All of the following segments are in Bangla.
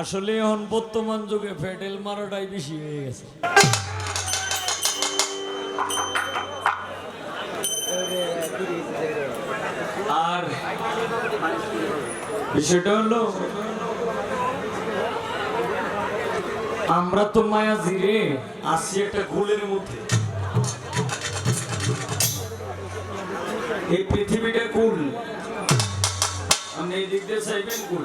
আসলে এখন বর্তমান যুগে ফেডেল মারাটাই বেশি হয়ে গেছে। আর বিষয়টা হলো, আমরা তো মায়া জিরে আসছি একটা গোলের মধ্যে। এই পৃথিবীটা কুল আপনি এই দিক দিয়ে চাইবেন কুল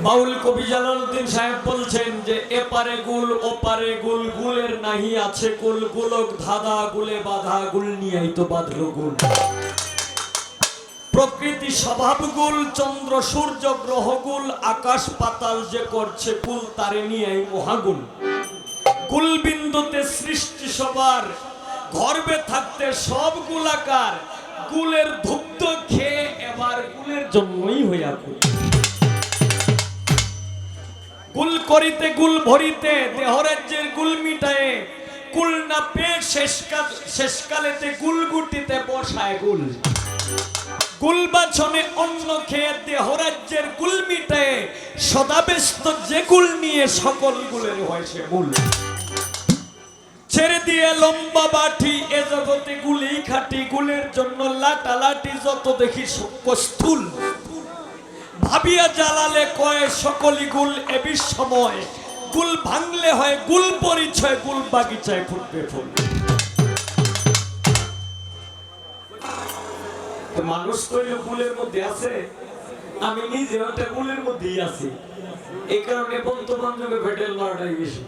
বাউল কবি জালালউদ্দিন সাহেব বলছেন যে, এপারে গুল, ওপারে গুল, গুলের নাহি আছে কুল, গুলক ধাঁধা, গুলে বাধা, গুল নিয়াই তো বাঁধলো গুল। প্রকৃতি স্বভাব গুল, চন্দ্র সূর্য গ্রহ গুল, আকাশ পাতাল যে করছে কুল, তারে নিয়াই মহাগুল কুল বিন্দুতে সৃষ্টি সবার, গর্বে থাকতে সব গুলাকার, গুলের ধুপ্ত খেয়ে এবার গুলের জন্যই হইয়া কুল গুল করিতে, গুল ভরিতে দেহরাজ্যের গুল মিটায়ে কুল না পেয়ে শেষকাল শেষকালেতে গুল গুটিতে বসায় গুল। গুল বাছনে অন্ন খেয়ে দেহরাজ্যের গুল মিটায়ে, সদাব্যস্ত যে গুল নিয়ে সকল গুলের হয় সে মূল ছেড়ে দিয়ে লম্বা বাটি, এ জগতে গুলি খাটি, গুলের জন্য লাটালাটি যত দেখি সূক্ষ্ম স্থূল ভাবিয়া জ্বালালে কয়, সকলি গুল এ বিশ্বময়। গুল ভাঙলে হয়, গুল পরিচয়, গুল বাগিচায় ফুটবে ফুল। মানুষ তো এই গুলের মধ্যে আছে। আমি নিজে একটা গুলের মধ্যেই আছি। এই কারণে বর্তমান যুগে ফেটেল মারাটাই বেশি।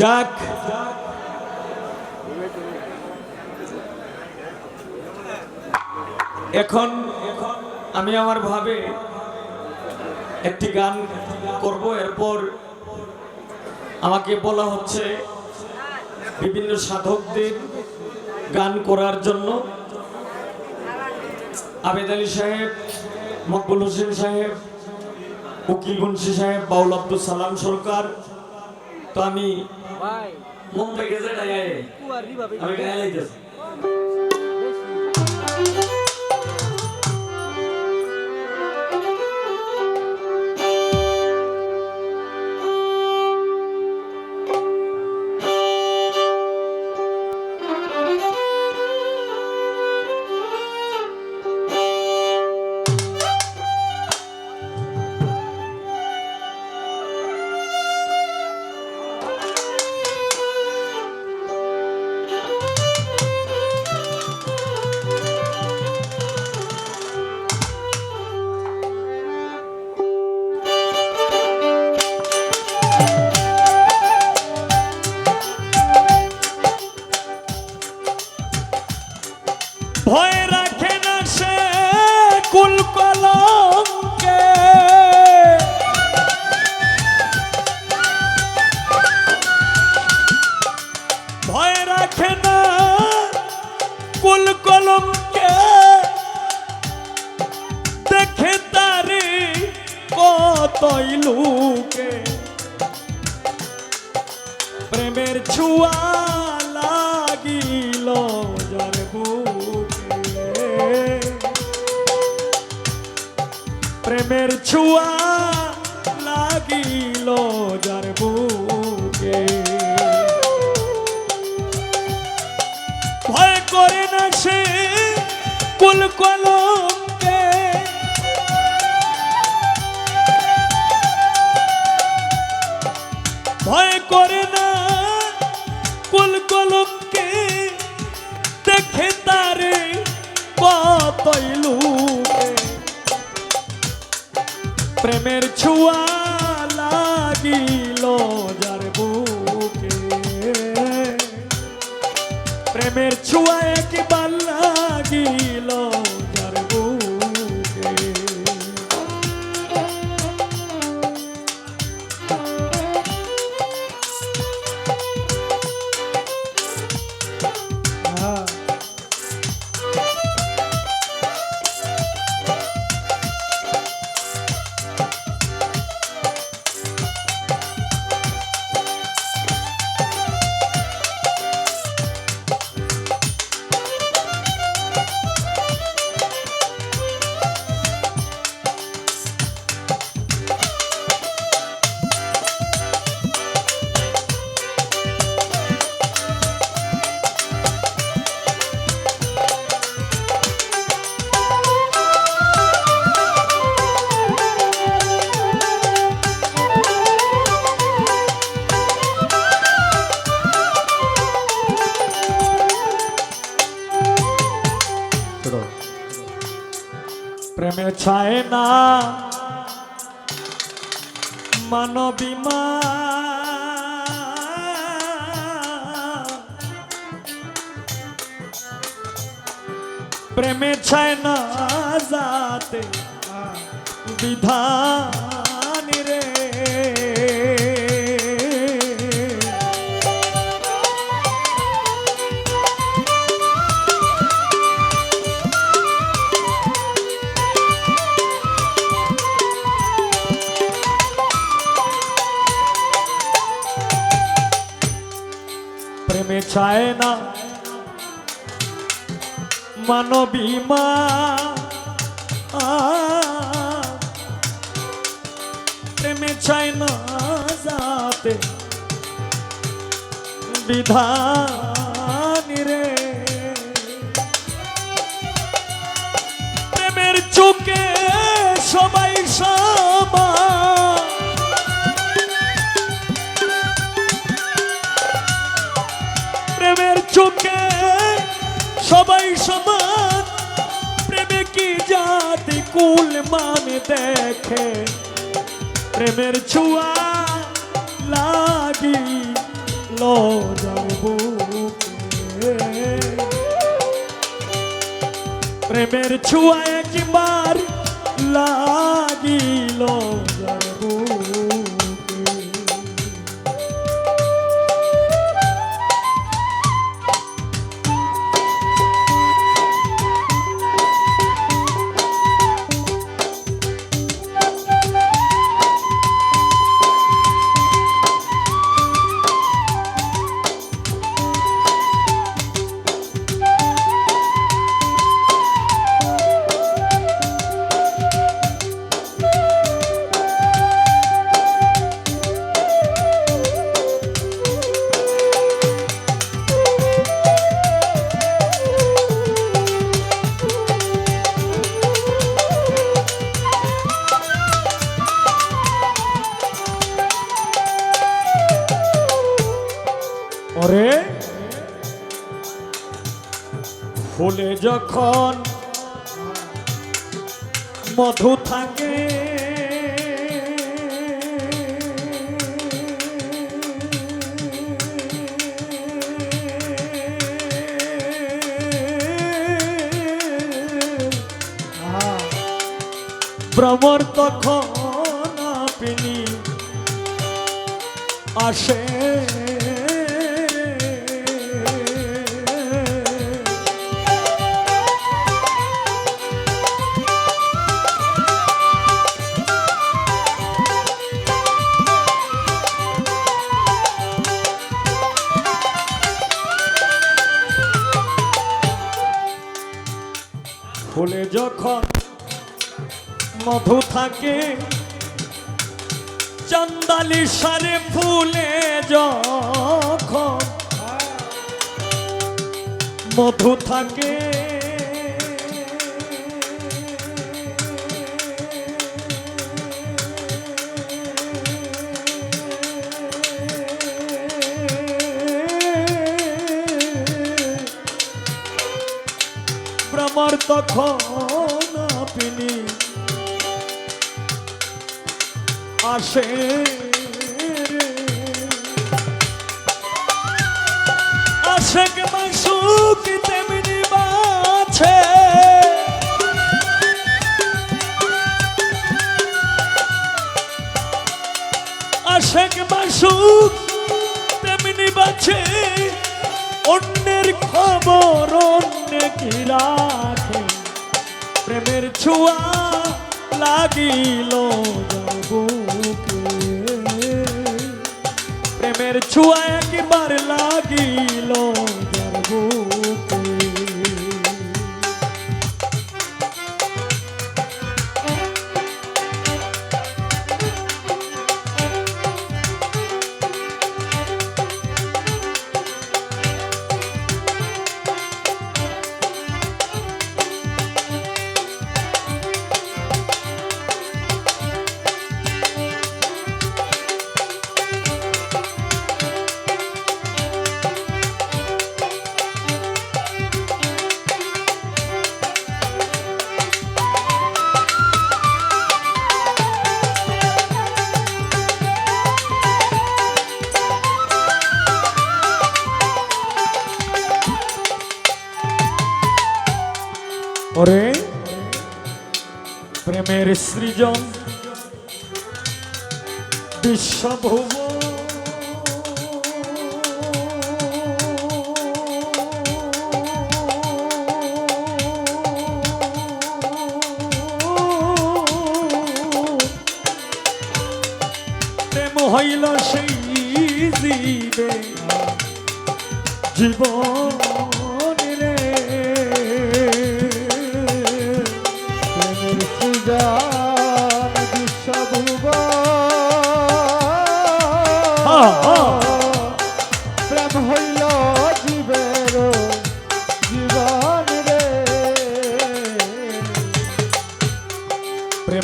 যাক এখন আমি আমার ভাবে একটি গান করব। এরপর আমাকে বলা হচ্ছে বিভিন্ন সাধকদের গান করার জন্য। আবেদ আলী সাহেব মকবুল হোসেন সাহেব উকিল মুন্সি সাহেব বাউল আব্দুল সালাম সরকার। তো আমি গায়ে কুয়ার আমি কতই লুকে প্রেমের ছুয়া লাগিল যার বুকে। প্রেমের ছুয়া লাগিল যার বুকে। ভয় করে না সে কুল কলঙ্কে ভয় করে না। কুল কলঙ্কে দেখে তারে কতই লুকে প্রেমের ছুয়া লাগিল যার বুকে। প্রেমের ছুয়া একবার লাগিল ছায় না। মানবিমা প্রেমে ছায় না যাতে বিধান। প্রেমে ছায় না। মানবীমা প্রেমে চায় না যাতে বিধান রে। প্রেমের চোখে সবাই সবা মান দেখে প্রেমের ছুয়া লাগি লো প্রেমের ছুয়া একবার লাগিল ফুলে যখন মধু থাকে ভ্রমর তখন আপনি আসে। মধু থাকে। চন্দালি সারে ফুলে যখন মধু থাকে। ভ্রমর তখন আসে। আশেক তেমনি তেমনি অন্যের খবর অন্য কি প্রেমের ছোঁয়া লাগিল প্রেমের ছুয়া একবার লাগিল প্রেমের সৃজন বিশ্বভুব হইল সেই জীবে জীবন রে প্রেমের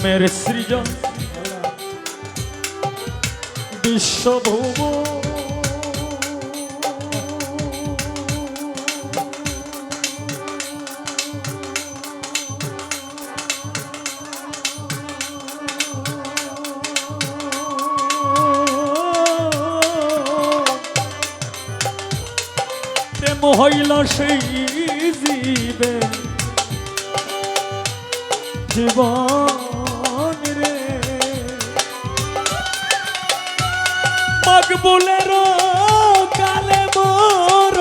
প্রেমের সৃজন। বিশ্বভুব প্রেম সেই জীবে জীবন। মকবুলের কালে মোর।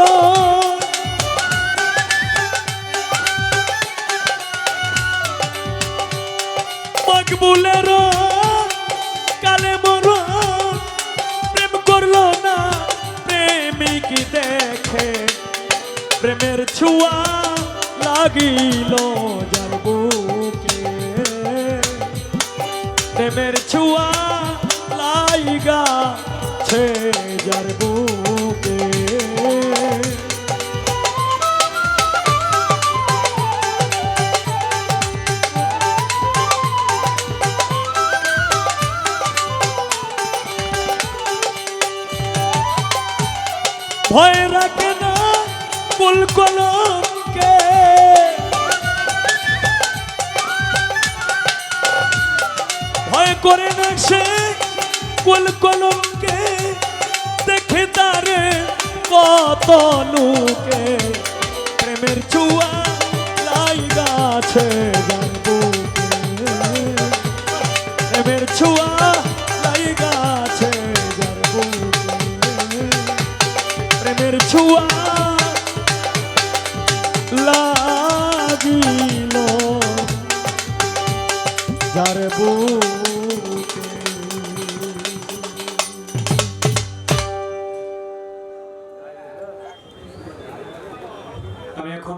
মকবুলের প্রেম করল না প্রেমিক দেখে। প্রেমের ছোঁয়া প্রেমের ছোঁয়া ছে যার বুকে। ভয় ভয় করে না সে কুল কলমকে। কত লোকে প্রেমের চুয়া লাই গাছে যার বুকে প্রেমের ছুয়া লাই গাছে যার প্রেমের ছুয়া